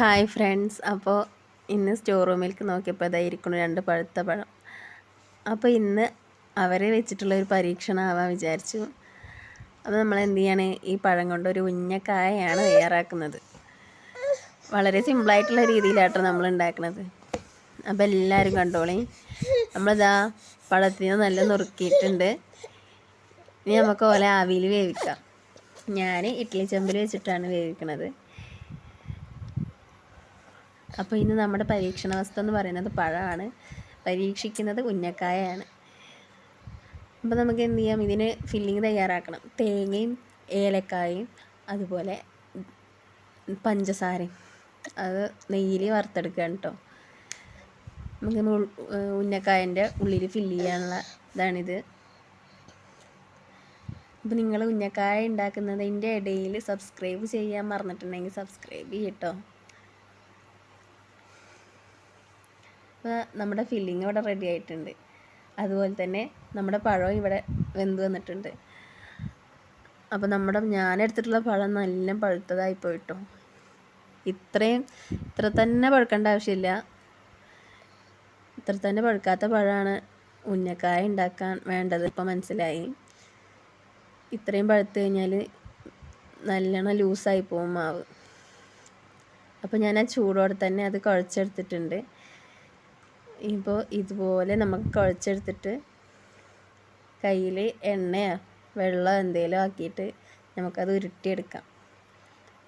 Hi friends. അപ്പോൾ ഇന്ന് store റൂമിലേക്ക് നോക്കിയപ്പോൾ ഇതായിരിക്കണം രണ്ട് പഴുത്ത പഴം. അപ്പോൾ ഇന്ന് അവരെ വെച്ചിട്ടുള്ള ഒരു പരീക്ഷണമാവാൻ വിചാരിച്ചു. അപ്പോൾ നമ്മൾ എന്ത് ചെയ്യാണ്? ഈ പഴം കൊണ്ട് ഒരു ഉഞ്ഞക്കായാണ് തയ്യാറാക്കുന്നത്. വളരെ സിമ്പിളായിട്ടുള്ള രീതിയിലാട്ടോ നമ്മൾ ഉണ്ടാക്കുന്നത് അപ്പോൾ എല്ലാവരും കണ്ടോളി. നമ്മളിതാ പഴത്തിന് നല്ല നുറുക്കിയിട്ടുണ്ട്. ഇനി നമുക്ക് ഓല ആവിയിൽ വേവിക്കാം. ഞാൻ ഇഡ്ഡലി ചെമ്പിൽ വെച്ചിട്ടാണ് വേവിക്കുന്നത് അപ്പോൾ ഇന്ന് നമ്മുടെ പരീക്ഷണ വസ്തു എന്ന് പറയുന്നത് പഴമാണ്. പരീക്ഷിക്കുന്നത് ഉന്നക്കായാണ് അപ്പോൾ നമുക്ക് എന്ത് ചെയ്യാം? ഇതിന് ഫില്ലിങ് തയ്യാറാക്കണം. തേങ്ങയും ഏലക്കായും അതുപോലെ പഞ്ചസാരയും. അത് നെയ്യിൽ വറുത്തെടുക്കുകയാണ് കേട്ടോ. നമുക്ക് ഉന്നക്കായന്റെ ഉള്ളിൽ ഫില്ല് ചെയ്യാനുള്ള ഇതാണിത്. അപ്പോൾ നിങ്ങൾ ഉന്നക്കായ ഉണ്ടാക്കുന്നതിന്റെ ഇടയിൽ സബ്സ്ക്രൈബ് ചെയ്യാൻ മറന്നിട്ടുണ്ടെങ്കിൽ സബ്സ്ക്രൈബ് ചെയ്യട്ടോ അപ്പോൾ നമ്മുടെ ഫില്ലിങ് ഇവിടെ റെഡി ആയിട്ടുണ്ട്. അതുപോലെ തന്നെ നമ്മുടെ പഴവും ഇവിടെ വെന്ത് വന്നിട്ടുണ്ട്. അപ്പോൾ നമ്മുടെ ഞാനെടുത്തിട്ടുള്ള പഴം നല്ല പഴുത്തതായി പോയിട്ടോ. ഇത്രയും ഇത്ര തന്നെ പഴുക്കേണ്ട ആവശ്യമില്ല. ഇത്ര തന്നെ പഴുക്കാത്ത പഴമാണ് ഉന്നക്കായ ഉണ്ടാക്കാൻ വേണ്ടത് ഇപ്പം മനസ്സിലായി. ഇത്രയും പഴുത്ത് കഴിഞ്ഞാൽ നല്ലോണം ലൂസായി പോകും മാവ്. അപ്പോൾ ഞാൻ ആ ചൂടോടെ തന്നെ അത് കുഴച്ചെടുത്തിട്ടുണ്ട്. ഇപ്പോൾ ഇതുപോലെ നമുക്ക് കുഴച്ചെടുത്തിട്ട് കയ്യിൽ എണ്ണയോ വെള്ളമോ എന്തെങ്കിലും ആക്കിയിട്ട് നമുക്കത് ഉരുട്ടിയെടുക്കാം.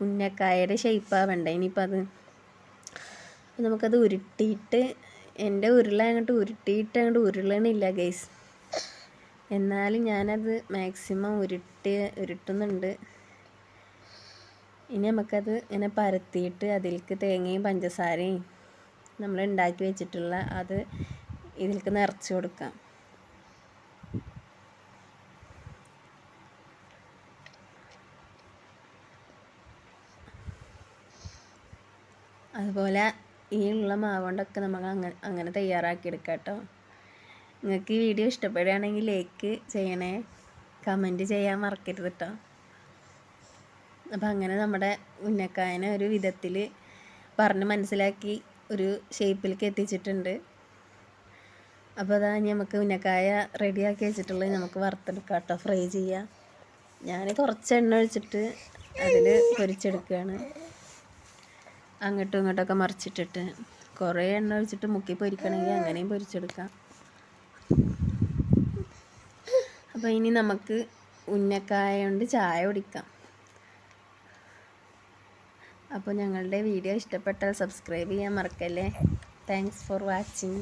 ഉന്നക്കായയുടെ ഷേപ്പാവണ്ട ഇനിയിപ്പോൾ അത് നമുക്കത് ഉരുട്ടിയിട്ട് എന്റെ ഉരുള അങ്ങോട്ട് ഉരുട്ടിയിട്ട് അങ്ങോട്ട് ഉരുളണില്ല ഗൈസ് എന്നാലും ഞാനത് മാക്സിമം ഉരുട്ടി ഉരുട്ടുന്നുണ്ട്. ഇനി നമുക്കത് ഇങ്ങനെ പരത്തിയിട്ട് അതിലേക്ക് തേങ്ങയും പഞ്ചസാരയും നമ്മൾ ഉണ്ടാക്കി വെച്ചിട്ടുള്ള അത് ഇതിലേക്ക് നിറച്ച് കൊടുക്കാം. അതുപോലെ ഈ ഉള്ള മാവ് നമ്മൾ അങ്ങനെ അങ്ങനെ തയ്യാറാക്കി എടുക്കാം കേട്ടോ നിങ്ങൾക്ക് ഈ വീഡിയോ ഇഷ്ടപ്പെടുകയാണെങ്കിൽ ലൈക്ക് ചെയ്യണേ കമന്റ് ചെയ്യാൻ മറക്കരുത് കേട്ടോ അപ്പം അങ്ങനെ നമ്മുടെ ഉന്നക്കായനെ ഒരു വിധത്തിൽ പറഞ്ഞ് മനസ്സിലാക്കി ഒരു ഷേപ്പിലേക്ക് എത്തിച്ചിട്ടുണ്ട്. അപ്പോൾ അതാ നമുക്ക് ഉന്നക്കായ റെഡിയാക്കി വെച്ചിട്ടുള്ളത് നമുക്ക് വറുത്തെടുക്കാം കേട്ടോ ഫ്രൈ ചെയ്യാം. ഞാൻ കുറച്ച് എണ്ണ ഒഴിച്ചിട്ട് അതിൽ പൊരിച്ചെടുക്കുകയാണ്. അങ്ങോട്ടും ഇങ്ങോട്ടൊക്കെ മറിച്ചിട്ടിട്ട് കുറേ എണ്ണ ഒഴിച്ചിട്ട് മുക്കി പൊരിക്കണമെങ്കിൽ അങ്ങനെയും പൊരിച്ചെടുക്കാം. അപ്പോൾ ഇനി നമുക്ക് ഉന്നക്കായ കൊണ്ട് ചായ കുടിക്കാം. അപ്പോൾ ഞങ്ങളുടെ വീഡിയോ ഇഷ്ടപ്പെട്ടാൽ സബ്സ്ക്രൈബ് ചെയ്യാൻ മറക്കല്ലേ? Thanks for watching